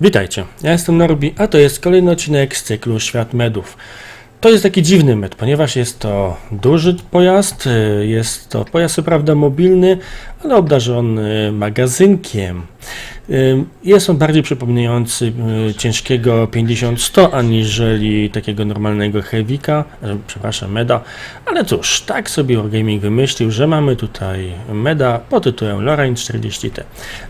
Witajcie, ja jestem Norbi, a to jest kolejny odcinek z cyklu Świat Medów. To jest taki dziwny med, ponieważ jest to duży pojazd, y, jest to pojazd co prawda mobilny, ale obdarzony magazynkiem. Y, Jest on bardziej przypominający y, ciężkiego 50-100 aniżeli takiego normalnego Heavika, e, przepraszam, Meda, ale cóż, tak sobie Wargaming wymyślił, że mamy tutaj Meda pod tytułem Lorraine 40T.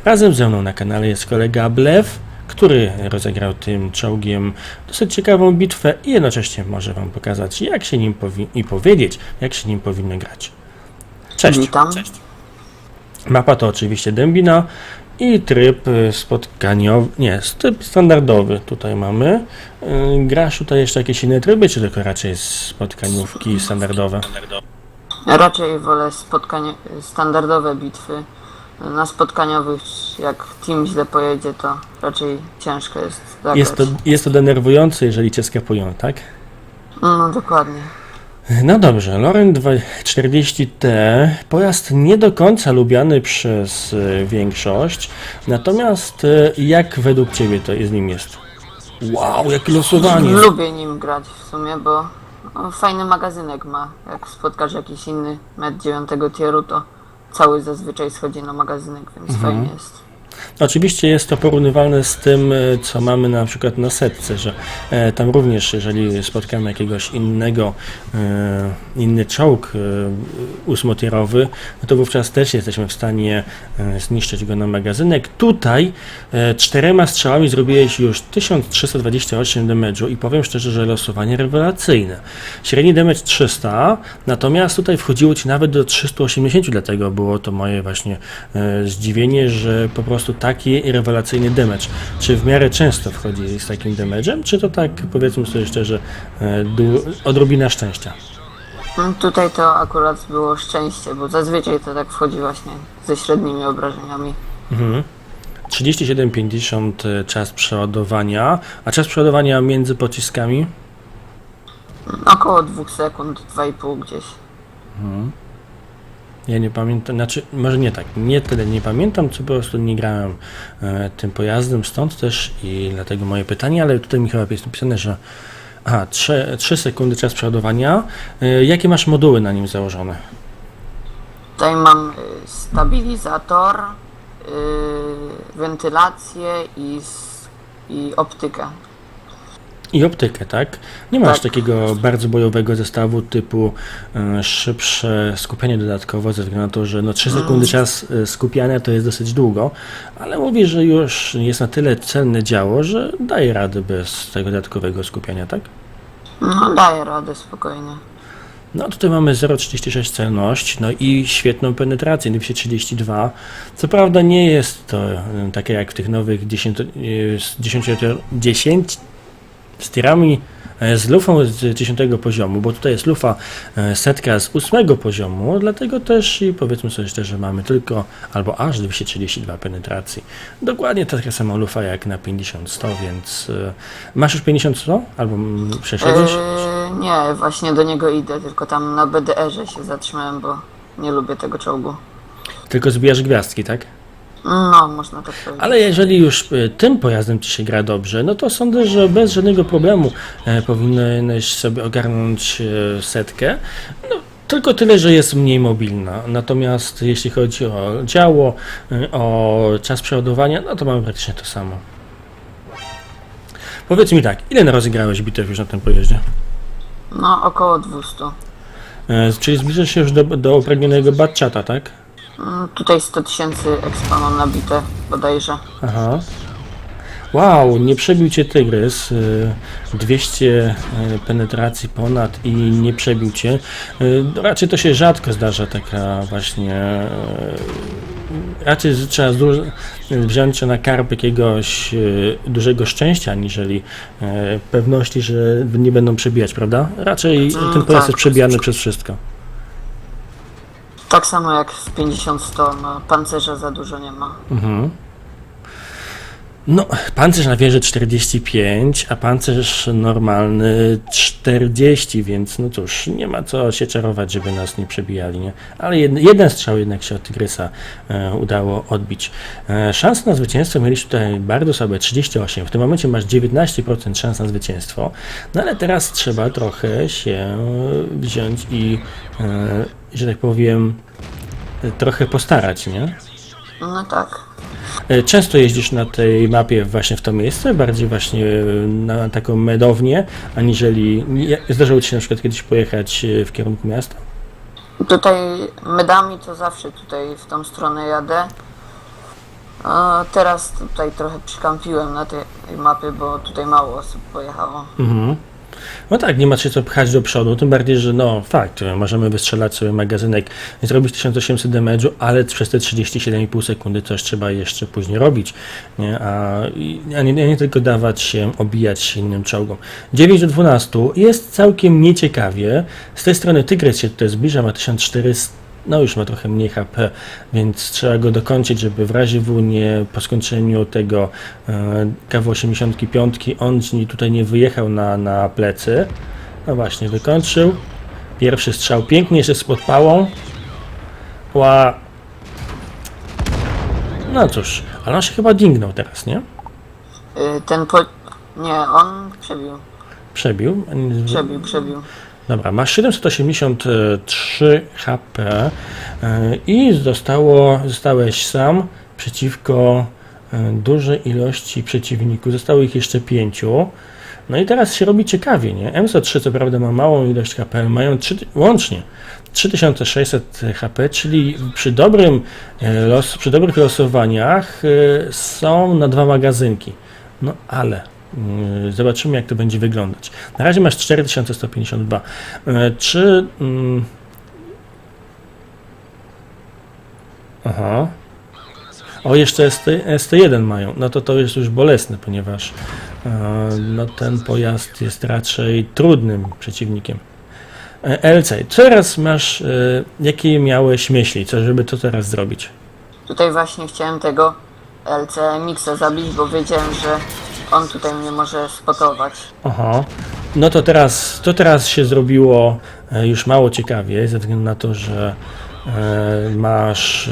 Razem ze mną na kanale jest kolega Blew, który rozegrał tym czołgiem dosyć ciekawą bitwę i jednocześnie może Wam pokazać, jak się nim powi- i powiedzieć, jak się nim powinno grać. Cześć. Witam. Mapa to oczywiście Dębina i tryb spotkaniowy, nie, tryb standardowy tutaj mamy. Y, Grasz tutaj jeszcze jakieś inne tryby, czy tylko raczej spotkaniówki standardowe? Raczej wolę spotkanie, standardowe bitwy. Na spotkaniowych, jak team źle pojedzie, to raczej ciężko jest zagrać. Jest to, jest to denerwujące, jeżeli Cię skapują, tak? No, dokładnie. No dobrze, Loren 40T, pojazd nie do końca lubiany przez y, większość, natomiast y, jak według Ciebie to z nim jest? Wow, jakie losowanie! Lubię nim grać w sumie, bo no, fajny magazynek ma. Jak spotkasz jakiś inny med 9 tieru, to cały zazwyczaj schodzi na magazynek, więc Mhm. fajnie jest. Oczywiście jest to porównywalne z tym, e, co mamy na przykład na setce, że e, tam również, jeżeli spotkamy jakiegoś innego, e, inny czołg ósmotierowy, no to wówczas też jesteśmy w stanie zniszczyć go na magazynek. Tutaj czterema strzałami zrobiłeś już 1328 damage'u i powiem szczerze, że losowanie rewelacyjne. Średni damage 300, natomiast tutaj wchodziło Ci nawet do 380, dlatego było to moje właśnie zdziwienie, że po prostu taki rewelacyjny damage. Czy w miarę często wchodzi z takim damage'em, czy to tak powiedzmy sobie szczerze e, odrobina szczęścia? No, Tutaj to akurat było szczęście, bo zazwyczaj to tak wchodzi właśnie ze średnimi obrażeniami. Mhm. 37,50 e, czas przeładowania, a czas przeładowania między pociskami? Około 2 sekund, 2,5 gdzieś. Ja nie pamiętam, znaczy może nie tak, nie tyle nie pamiętam, co po prostu nie grałem e, tym pojazdem, stąd też i dlatego moje pytanie, ale tutaj mi chyba jest napisane, że aha, 3, 3 sekundy czas przeładowania. E, jakie masz moduły na nim założone? Tutaj mam y, stabilizator, y, wentylację i, i optykę. I optykę, tak? Nie masz Tak. takiego bardzo bojowego zestawu typu e, szybsze skupianie dodatkowo, ze względu na to, że no 3 sekundy czas e, skupiania to jest dosyć długo, ale mówi, że już jest na tyle celne działo, że daje radę bez tego dodatkowego skupiania, tak? No, daję radę spokojnie. No tutaj mamy 0,36 celność, no i świetną penetrację, 232. Co prawda nie jest to e, takie jak w tych nowych 10, e, z 10, 10 z tirami e, z lufą z 10 poziomu, bo tutaj jest lufa e, setka z 8 poziomu, dlatego też i powiedzmy sobie szczerze, mamy tylko albo aż 232 penetracji. Dokładnie taka sama lufa jak na 50-100, więc e, masz już 50-100? Albo mm, przeszedłeś? Nie, właśnie do niego idę, tylko tam na BDR-ze się zatrzymałem, bo nie lubię tego czołgu. Tylko zbijasz gwiazdki, tak? No, można tak powiedzieć. Ale jeżeli już e, tym pojazdem ci się gra dobrze, no to sądzę, że bez żadnego problemu e, powinieneś sobie ogarnąć e, setkę. No, tylko tyle, że jest mniej mobilna. Natomiast jeśli chodzi o działo, e, o czas przeładowania, no to mamy praktycznie to samo. Powiedz mi tak, ile rozegrałeś bitew już na tym pojeździe? No, około 200. E, czyli zbliżasz się już do, do upragnionego batchata, tak? Mm, Tutaj 100 tysięcy expa mam nabite, bodajże. Aha. Wow, nie przebił cię tygrys. y, 200 y, penetracji ponad i nie przebił cię. Y, Raczej to się rzadko zdarza taka właśnie. y, Raczej z- trzeba zdu- wziąć się na karp jakiegoś y, dużego szczęścia, aniżeli y, pewności, że nie będą przebijać, prawda? Raczej Mm, ten pojazd tak. jest przebijany przez wszystko. Tak samo jak w 50-100, no pancerza za dużo nie ma. Mhm. No, pancerz na wieży 45, a pancerz normalny 40, więc no cóż, nie ma co się czarować, żeby nas nie przebijali, nie? Ale jed, jeden strzał jednak się od Tygrysa e, udało odbić. E, szanse na zwycięstwo mieliśmy tutaj bardzo słabe, 38. W tym momencie masz 19% szans na zwycięstwo, no ale teraz trzeba trochę się wziąć i, e, że tak powiem, trochę postarać, nie? No tak. E, Często jeździsz na tej mapie właśnie w to miejsce, bardziej właśnie e, na taką medownię, aniżeli... Zdarzyło Ci się na przykład kiedyś pojechać e, w kierunku miasta? Tutaj medami to zawsze tutaj w tą stronę jadę. A teraz tutaj trochę przykampiłem na tej mapie, bo tutaj mało osób pojechało. Mhm. No tak, nie ma się co pchać do przodu, tym bardziej, że no fakt, możemy wystrzelać sobie magazynek zrobić 1800 damage'u, ale przez te 37,5 sekundy coś trzeba jeszcze później robić, nie? A, a nie, nie tylko dawać się obijać innym czołgom. 9 do 12 jest całkiem nieciekawie, z tej strony Tygrys się tutaj zbliża, ma 1400 no już ma trochę mniej HP, więc trzeba go dokończyć, żeby w razie W nie po skończeniu tego e, KW85 on tutaj nie wyjechał na, na plecy. No właśnie, wykończył. Pierwszy strzał pięknie, jeszcze z podpałą. Ła. No cóż, ale on się chyba dingnął teraz, nie? Y, Ten po... Nie, on przebił. Przebił. Przebił, przebił. Dobra, masz 783 HP i zostało, zostałeś sam przeciwko e, dużej ilości przeciwników. Zostało ich jeszcze pięciu. No i teraz się robi ciekawie, nie? M103 co prawda ma małą ilość HP, mają 3, łącznie 3600 HP, czyli przy dobrym e, los, przy dobrych losowaniach e, są na dwa magazynki. No ale zobaczymy jak to będzie wyglądać. Na razie masz 4152. E, Czy. Mm, aha. O, jeszcze ST, ST1 mają. No to to jest już bolesne, ponieważ e, no, ten pojazd jest raczej trudnym przeciwnikiem. E, LC, teraz masz. Jakie miałeś myśli? Co, żeby to teraz zrobić? Tutaj właśnie chciałem tego LCMX-a zabić, bo wiedziałem, że on tutaj mnie może spotować. Aha. No to teraz, to teraz się zrobiło e, już mało ciekawie, ze względu na to, że e, masz.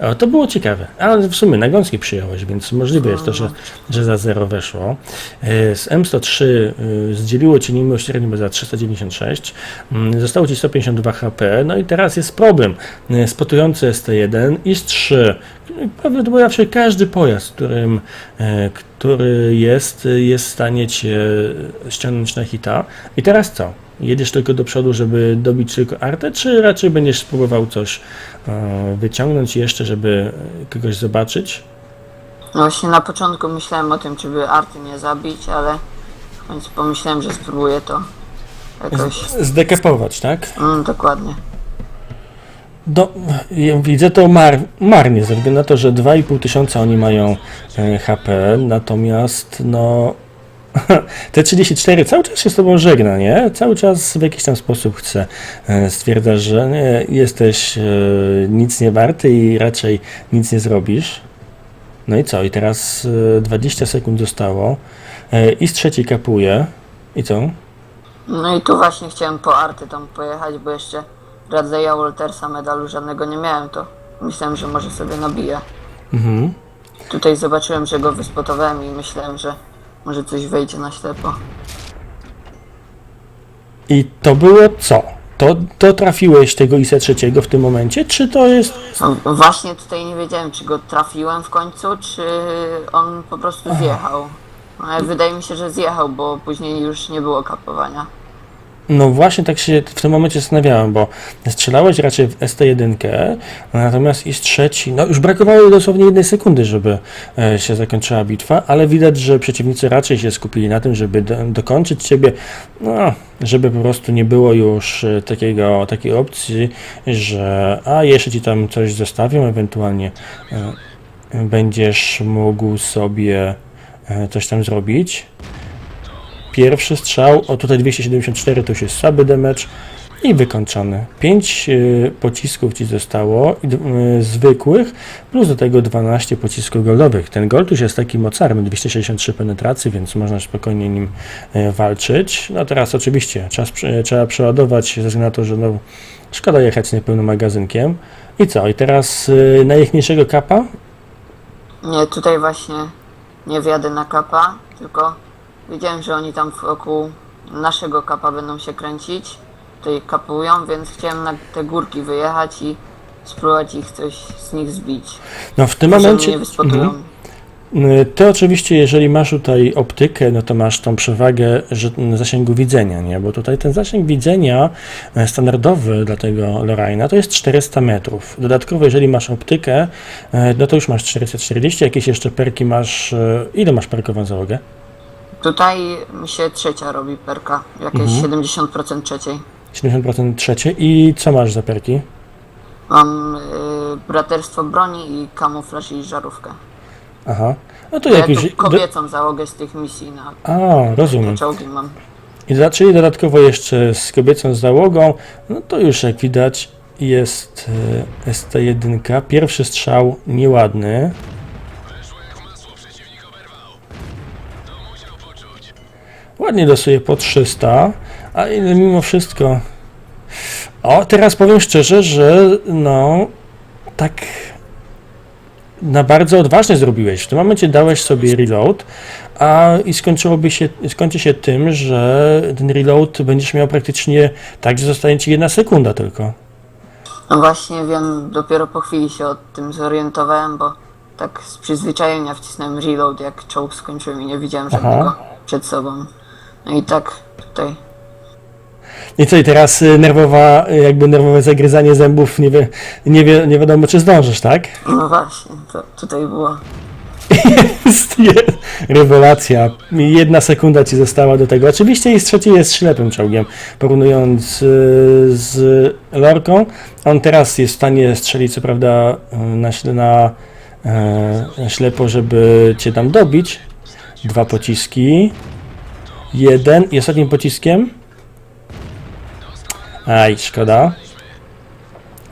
O, to było ciekawe, ale w sumie na gąski przyjąłeś, więc możliwe jest to, że, że za zero weszło. E, Z M103 y, zdzieliło Ci niemiłosiernie za 396, mm, zostało Ci 152 HP, no i teraz jest problem. E, Spotujący ST1 i S3, prawdopodobnie każdy pojazd, którym, e, który jest, e, jest w stanie Cię ściągnąć na hita. I teraz co? Jedziesz tylko do przodu, żeby dobić tylko artę, czy raczej będziesz spróbował coś e, wyciągnąć jeszcze, żeby kogoś zobaczyć? No właśnie na początku myślałem o tym, czy by Arty nie zabić, ale w końcu pomyślałem, że spróbuję to jakoś. Zdekapować, tak? Mm, dokładnie. Do, ja widzę to mar, marnie, ze względu na to, że 2,5 tysiąca oni mają e, HP, natomiast no te 34 cały czas się z tobą żegna, nie? Cały czas w jakiś tam sposób chce. E, stwierdza, że nie, jesteś e, nic nie warty i raczej nic nie zrobisz. No i co? I teraz e, 20 sekund zostało. E, I z trzeciej kapuje. I co? No i tu właśnie chciałem po Arty tam pojechać, bo jeszcze Radzeja Waltersa medalu żadnego nie miałem, to myślałem, że może sobie nabija. Mhm. Tutaj zobaczyłem, że go wyspotowałem i myślałem, że może coś wejdzie na ślepo. I to było co? To, to trafiłeś tego ISA trzeciego w tym momencie, czy to jest... No, właśnie tutaj nie wiedziałem, czy go trafiłem w końcu, czy on po prostu zjechał. No, ale wydaje mi się, że zjechał, bo później już nie było kapowania. No właśnie tak się w tym momencie zastanawiałem, bo strzelałeś raczej w ST1, natomiast IS trzeci, no już brakowało dosłownie jednej sekundy, żeby e, się zakończyła bitwa, ale widać, że przeciwnicy raczej się skupili na tym, żeby do, dokończyć ciebie, no, żeby po prostu nie było już e, takiego, takiej opcji, że a jeszcze ci tam coś zostawią, ewentualnie e, będziesz mógł sobie coś tam zrobić. Pierwszy strzał, o tutaj 274 to już jest słaby damage i wykończony. 5 pocisków ci zostało, y, zwykłych, plus do tego 12 pocisków goldowych. Ten gold już jest taki mocarny, 263 penetracji, więc można spokojnie nim y, walczyć. No teraz oczywiście czas, trzeba przeładować ze względu na to, że no, szkoda jechać niepełnym magazynkiem. I co? I teraz y, najjaśniejszego kapa? Nie, tutaj właśnie nie wjadę na kapa, tylko wiedziałem, że oni tam wokół naszego kapa będą się kręcić. Tutaj kapują, więc chciałem na te górki wyjechać i spróbować ich coś z nich zbić. No w tym Może momencie... Mhm. Ty oczywiście, jeżeli masz tutaj optykę, no to masz tą przewagę że, zasięgu widzenia, nie? Bo tutaj ten zasięg widzenia e, standardowy dla tego Lorraina to jest 400 metrów. Dodatkowo, jeżeli masz optykę, e, no to już masz 440, jakieś jeszcze perki masz. e, Ile masz perkową załogę? Tutaj mi się trzecia robi perka, jakieś Mhm. 70% trzeciej. 70% trzecie. I co masz za perki? Mam y, braterstwo broni i kamuflaż i żarówkę. Aha. No to Ja jakiś. tu kobiecą załogę z tych misji na A, rozumiem. te czołgi mam. I za- czyli dodatkowo jeszcze z kobiecą załogą, no to już jak widać jest e, ST1. Pierwszy strzał nieładny. Ładnie losuje po 300, a ile mimo wszystko. O, teraz powiem szczerze, że no tak na bardzo odważnie zrobiłeś. W tym momencie dałeś sobie reload, a i skończyłoby się, skończy się tym, że ten reload będziesz miał praktycznie tak, że zostanie ci jedna sekunda tylko. No właśnie wiem, dopiero po chwili się o tym zorientowałem, bo tak z przyzwyczajenia wcisnąłem reload, jak czołg skończyłem i nie widziałem Aha. żadnego przed sobą. No i tak tutaj. I co, i teraz y, nerwowa, y, jakby nerwowe zagryzanie zębów, nie, wie, nie, wie, nie wiadomo czy zdążysz, tak? No właśnie, to tutaj było. Jest je- Rewelacja. Jedna sekunda ci została do tego. Oczywiście i z trzeci jest ślepym czołgiem, porównując y, z Lorką. On teraz jest w stanie strzelić, co prawda, na, na, na ślepo, żeby cię tam dobić. Dwa pociski. Jeden. I ostatnim pociskiem. Aj, szkoda.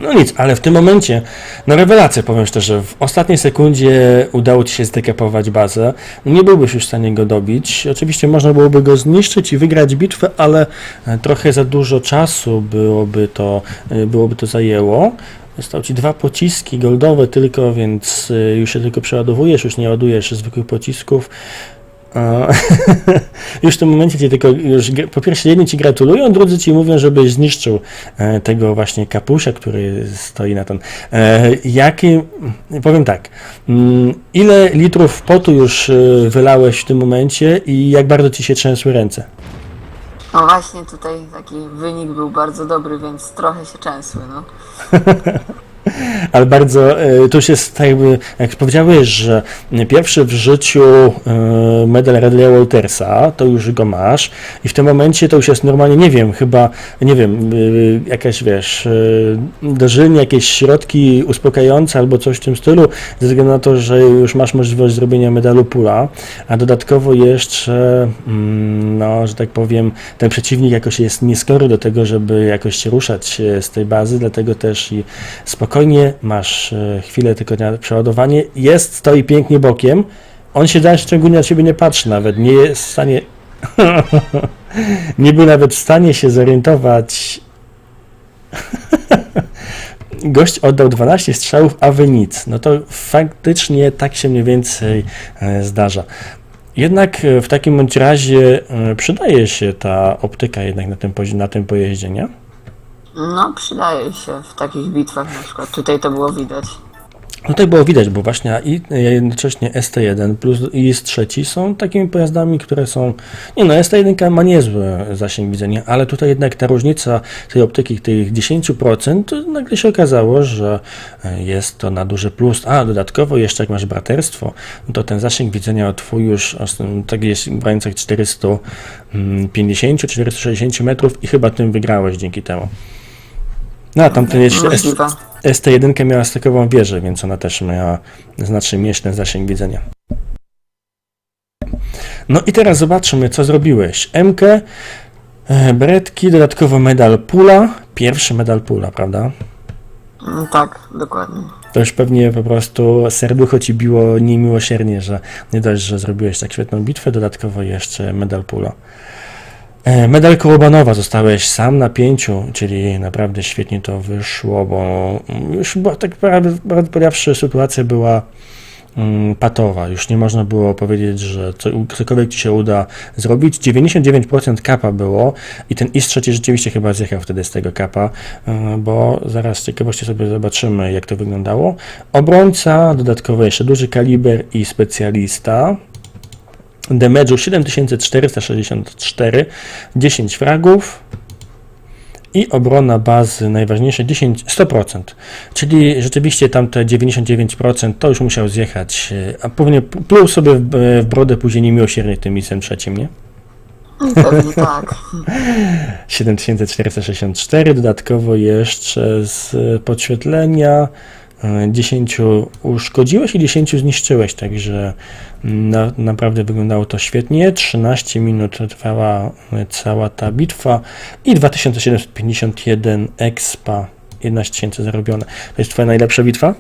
No nic, ale w tym momencie, no rewelacja, powiem szczerze, w ostatniej sekundzie udało Ci się zdekapować bazę, nie byłbyś już w stanie go dobić, oczywiście można byłoby go zniszczyć i wygrać bitwę, ale e, trochę za dużo czasu byłoby to, e, byłoby to zajęło. Zostały Ci dwa pociski goldowe tylko, więc e, już się tylko przeładowujesz, już nie ładujesz zwykłych pocisków. Już w tym momencie ci tylko, już, po pierwsze jedni ci gratulują, drudzy ci mówią, żebyś zniszczył e, tego właśnie kapusia, który stoi na ten. E, jaki, powiem tak, mm, ile litrów potu już e, wylałeś w tym momencie i jak bardzo ci się trzęsły ręce? No właśnie tutaj taki wynik był bardzo dobry, więc trochę się częsły, no. Ale bardzo, to już jest tak jakby, jak powiedziałeś, że pierwszy w życiu e, medal Radleya Waltersa, to już go masz i w tym momencie to już jest normalnie, nie wiem, chyba, nie wiem, e, jakaś, wiesz, e, dożylnie jakieś środki uspokajające albo coś w tym stylu, ze względu na to, że już masz możliwość zrobienia medalu pula, a dodatkowo jeszcze, mm, no, że tak powiem, ten przeciwnik jakoś jest nieskory do tego, żeby jakoś się ruszać z tej bazy, dlatego też i spokojnie masz e, chwilę tylko na przeładowanie. Jest, stoi pięknie bokiem. On się dalej szczególnie na ciebie nie patrzy nawet. Nie jest w stanie. nie był nawet w stanie się zorientować. Gość oddał 12 strzałów, a wy nic. No to faktycznie tak się mniej więcej e, zdarza. Jednak e, w takim razie przydaje się ta optyka jednak na tym, na tym pojeździe, nie? No przydaje się w takich bitwach na przykład. Tutaj to było widać. Tutaj było widać, bo właśnie i jednocześnie ST1 plus i S3 są takimi pojazdami, które są. Nie no, ST1 ma niezły zasięg widzenia, ale tutaj jednak ta różnica tej optyki, tych 10%, to nagle się okazało, że e, jest to na duży plus. A dodatkowo jeszcze jak masz braterstwo, no to ten zasięg widzenia twój już tak jest w granicach 450-460 metrów i chyba tym wygrałeś dzięki temu. No a tamten jeszcze S- Możliwe. ST1 miała stakową wieżę, więc ona też miała znacznie mniejszy zasięg widzenia. No i teraz zobaczymy, co zrobiłeś. MK, e, Bretki, dodatkowo medal Pula, pierwszy medal pula, prawda? Mm, Tak, dokładnie. To już pewnie po prostu serducho ci biło niemiłosiernie, że nie dość, że zrobiłeś tak świetną bitwę, dodatkowo jeszcze medal pula. E, Medal Kołobanowa zostałeś sam na pięciu, czyli naprawdę świetnie to wyszło, bo już była, tak prawdę prawdę powiedziawszy, sytuacja była mm, patowa. Już nie można było powiedzieć, że co, cokolwiek ci się uda zrobić. 99% kapa było i ten IS trzeci rzeczywiście chyba zjechał wtedy z tego kapa, e, bo zaraz z ciekawości sobie zobaczymy, jak to wyglądało. Obrońca, dodatkowo jeszcze duży kaliber i specjalista. Damage'u 7464, 10 fragów i obrona bazy najważniejsze 10, 100%. Czyli rzeczywiście tamte 99% to już musiał zjechać, a pewnie pluł sobie w, brodę później niemiłosiernie tym misem trzecim, nie? Pewnie tak. 7464, dodatkowo jeszcze z podświetlenia 10 uszkodziłeś i 10 zniszczyłeś, także na, naprawdę wyglądało to świetnie. 13 minut trwała e, cała ta bitwa i 2751 expa, 11 tysięcy zarobione. To jest twoja najlepsza bitwa?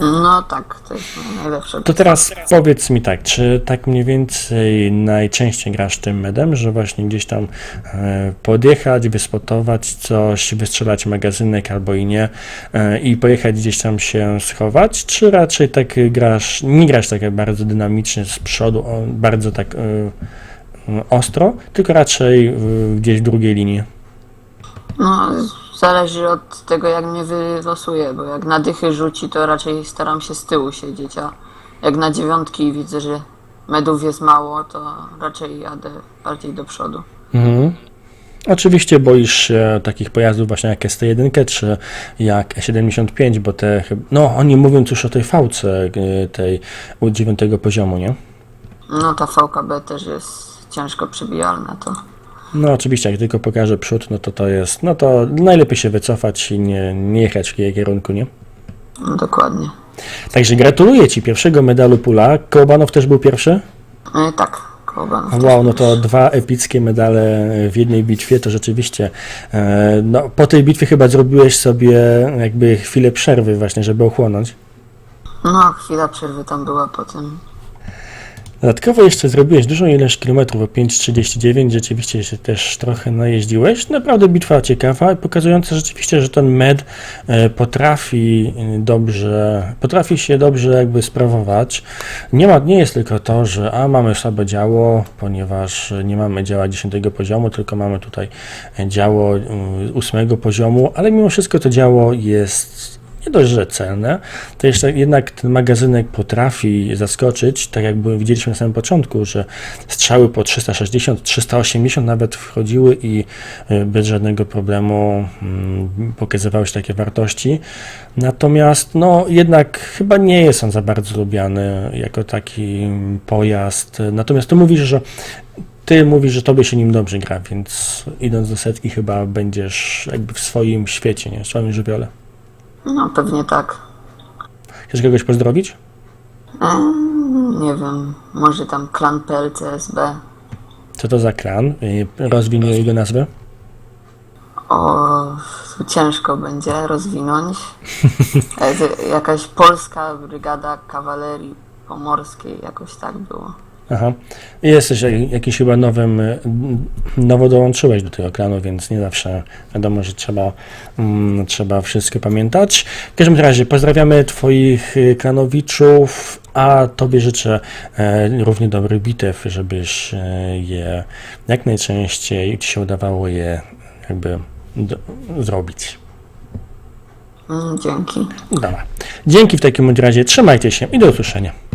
No tak, to jest najlepsze. To teraz powiedz mi tak, czy tak mniej więcej najczęściej grasz tym medem, że właśnie gdzieś tam e, podjechać, wyspotować coś, wystrzelać magazynek albo i nie e, i pojechać gdzieś tam się schować, czy raczej tak grasz, nie grasz tak bardzo dynamicznie z przodu, bardzo tak e, ostro, tylko raczej gdzieś w drugiej linii. No, zależy od tego, jak mnie wylosuje, bo jak na dychy rzuci, to raczej staram się z tyłu siedzieć, a jak na dziewiątki widzę, że medów jest mało, to raczej jadę bardziej do przodu. Mhm. Oczywiście boisz się takich pojazdów właśnie jak ST1 czy jak E75, bo te, no oni mówią już o tej fałce y, tej u dziewiątego poziomu, nie? No, ta VKB też jest ciężko przebijalna, to No oczywiście, jak tylko pokaże przód, no to to jest, no to najlepiej się wycofać i nie, nie jechać w jej kierunku, nie? no, dokładnie. Także gratuluję Ci pierwszego medalu pula. Kołbanow też był pierwszy? E, tak, kołbanów. Wow, no to dwa epickie medale w jednej bitwie, to rzeczywiście, e, no po tej bitwie chyba zrobiłeś sobie jakby chwilę przerwy właśnie, żeby ochłonąć. No, chwila przerwy tam była potem. Dodatkowo jeszcze zrobiłeś dużą ilość kilometrów, o 5,39, rzeczywiście się też trochę najeździłeś. Naprawdę bitwa ciekawa, pokazująca rzeczywiście, że ten med e, potrafi e, dobrze, potrafi się dobrze jakby sprawować. Nie ma, nie jest tylko to, że a mamy słabe działo, ponieważ nie mamy działa 10 poziomu, tylko mamy tutaj e, działo 8 poziomu, ale mimo wszystko to działo jest nie dość, że celne, to jeszcze jednak ten magazynek potrafi zaskoczyć, tak jak widzieliśmy na samym początku, że strzały po 360, 380 nawet wchodziły i y, bez żadnego problemu mm, pokazywały się takie wartości. Natomiast no jednak chyba nie jest on za bardzo lubiany jako taki pojazd. Natomiast ty mówisz, że ty mówisz, że tobie się nim dobrze gra, więc idąc do setki chyba będziesz jakby w swoim świecie, nie? W swoim żywiole. No, pewnie tak. Chcesz kogoś pozdrowić? E, nie wiem, może tam klan PLCSB. Co to za klan? Y, Rozwinij jego nazwę. O, ciężko będzie rozwinąć. E, Jakaś polska brygada kawalerii pomorskiej, jakoś tak było. Aha. Jesteś jak- jakiś chyba nowym, y, nowo dołączyłeś do tego klanu, więc nie zawsze wiadomo, że trzeba, mm, trzeba wszystko pamiętać. W każdym razie pozdrawiamy Twoich y, klanowiczów, a Tobie życzę e, równie dobrych bitew, żebyś e, je jak najczęściej Ci się udawało je jakby do, zrobić. Mm, dzięki. Dobra. Dzięki w takim razie, trzymajcie się i do usłyszenia.